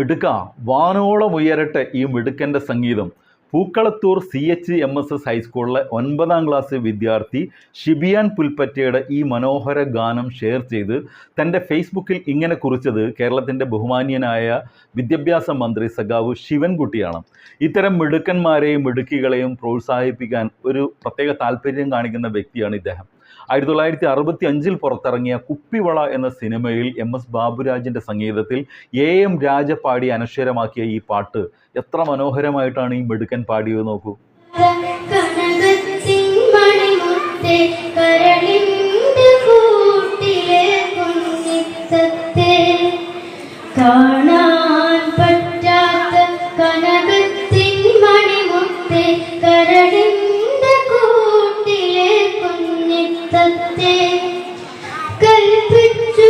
മിടുക്ക. വാനോളം ഉയരട്ടെ ഈ മിടുക്കന്റെ സംഗീതം. Pookkalathur C H M S S ഹൈസ്കൂളിലെ ഒൻപതാം ക്ലാസ് വിദ്യാർത്ഥി ഷിബിയാൻ പുൽപ്പറ്റയുടെ ഈ മനോഹര ഗാനം ഷെയർ ചെയ്ത് തന്റെ ഫേസ്ബുക്കിൽ ഇങ്ങനെ കുറിച്ചത് കേരളത്തിന്റെ ബഹുമാന്യനായ വിദ്യാഭ്യാസ മന്ത്രി സഖാവ് ശിവൻകുട്ടിയാണ്. ഇത്തരം മിടുക്കന്മാരെയും മിടുക്കികളെയും പ്രോത്സാഹിപ്പിക്കാൻ ഒരു പ്രത്യേക താല്പര്യം കാണിക്കുന്ന വ്യക്തിയാണ് ഇദ്ദേഹം. ആയിരത്തി തൊള്ളായിരത്തി അറുപത്തി അഞ്ചിൽ പുറത്തിറങ്ങിയ കുപ്പിവള എന്ന സിനിമയിൽ എം എസ് ബാബുരാജിന്റെ സംഗീതത്തിൽ എ എം രാജ പാടി അനശ്വരമാക്കിയ ഈ പാട്ട് എത്ര മനോഹരമായിട്ടാണ് ഈ മെടുക്കൻ പാടിയത് നോക്കൂ. കാണാൻ കൽപ്പിച്ചുറപ്പേണിക്കേകിയ